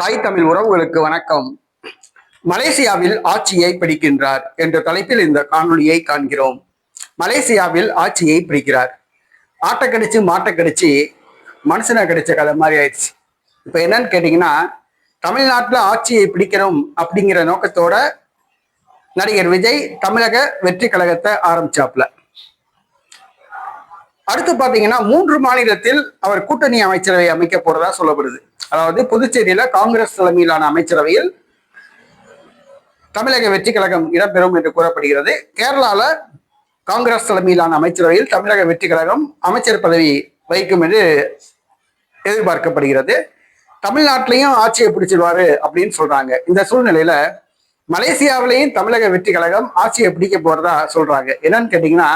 தாய் தமிழ் உறவுகளுக்கு வணக்கம். மலேசியாவில் ஆட்சியை பிடிக்கின்றார் என்ற தலைப்பில் இந்த காணொலியை காண்கிறோம். மலேசியாவில் ஆட்சியை பிடிக்கிறார். ஆட்டை கடிச்சு மாட்டை கடிச்சு மனுஷனை கடிச்ச கதை மாதிரி ஆயிடுச்சு. இப்போ என்னன்னு கேட்டிங்கன்னா தமிழ்நாட்டில் ஆட்சியை பிடிக்கணும் அப்படிங்கிற நோக்கத்தோட நடிகர் விஜய் தமிழக வெற்றி கழகத்தை ஆரம்பிச்சாப்ல அடுத்து பாத்தீங்கன்னா மூன்று மாநிலத்தில் அவர் கூட்டணி அமைச்சரவை அமைக்க போறதா சொல்லப்படுது. அதாவது புதுச்சேரியில காங்கிரஸ் தலைமையிலான அமைச்சரவையில் தமிழக வெற்றி கழகம் இடம்பெறும் என்று கூறப்படுகிறது. கேரளால காங்கிரஸ் தலைமையிலான அமைச்சரவையில் தமிழக வெற்றி கழகம் அமைச்சர் பதவி வகிக்கும் என்று எதிர்பார்க்கப்படுகிறது. தமிழ்நாட்டிலையும் ஆட்சியை பிடிச்சிடுவாரு அப்படின்னு சொல்றாங்க. இந்த சூழ்நிலையில மலேசியாவிலையும் தமிழக வெற்றி கழகம் ஆட்சியை பிடிக்க போறதா சொல்றாங்க. என்னன்னு கேட்டீங்கன்னா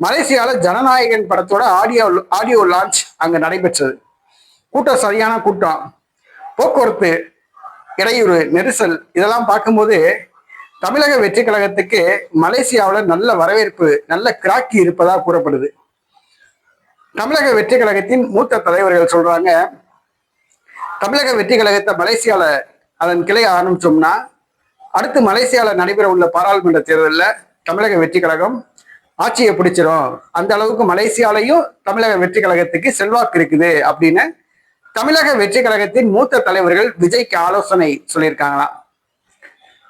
மலேசியால ஜனநாயகன் படத்தோட ஆடியோ ஆடியோ லான்ச் அங்க நடைபெற்றது. கூட்டம் சரியான கூட்டம். போக்குவரத்து இடையூறு நெரிசல் இதெல்லாம் பார்க்கும்போது தமிழக வெற்றி கழகத்துக்கு மலேசியாவில் நல்ல வரவேற்பு நல்ல கிராக்கி இருப்பதா கூறப்படுது. தமிழக வெற்றி கழகத்தின் மூத்த தலைவர்கள் சொல்றாங்க தமிழக வெற்றி கழகத்தை மலேசியால அதன் கிளை ஆரம்பிச்சோம்னா அடுத்து மலேசியால நடைபெற உள்ள பாராளுமன்ற தேர்தலில் தமிழக வெற்றி கழகம் ஆட்சியை பிடிச்சிரும். அந்த அளவுக்கு மலேசியாலையும் தமிழக வெற்றி கழகத்துக்கு செல்வாக்கு இருக்குது அப்படின்னு தமிழக வெற்றி கழகத்தின் மூத்த தலைவர்கள் விஜய்க்கு ஆலோசனை சொல்லியிருக்காங்களாம்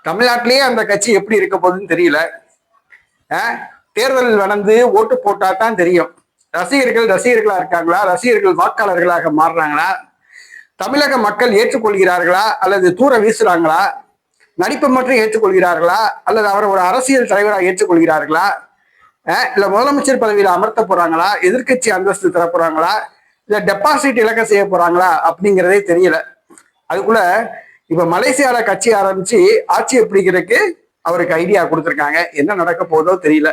தமிழ்நாட்டிலேயே அந்த கட்சி எப்படி இருக்க போகுதுன்னு தெரியல. அஹ், தேர்தல் நடந்து ஓட்டு போட்டா தான் தெரியும். ரசிகர்கள் ரசிகர்களா இருக்காங்களா? ரசிகர்கள் வாக்காளர்களாக மாறுறாங்களா? தமிழக மக்கள் ஏற்றுக்கொள்கிறார்களா? அல்லது தூர வீசுறாங்களா? நடிப்பை மட்டும் ஏற்றுக்கொள்கிறார்களா? அல்லது அவரை ஒரு அரசியல் தலைவராக ஏற்றுக்கொள்கிறார்களா? இல்ல முதலமைச்சர் பதவியில அமர்த்த போறாங்களா? எதிர்க்கட்சி அந்தஸ்து தர போறாங்களா? இல்ல டெபாசிட் இலக்க செய்ய போறாங்களா? அப்படிங்கிறதே தெரியல. அதுக்குள்ள இப்ப மலேசியால கட்சி ஆரம்பிச்சு ஆட்சியை பிடிக்கிறதுக்கு அவருக்கு ஐடியா கொடுத்துருக்காங்க. என்ன நடக்க போதோ தெரியல.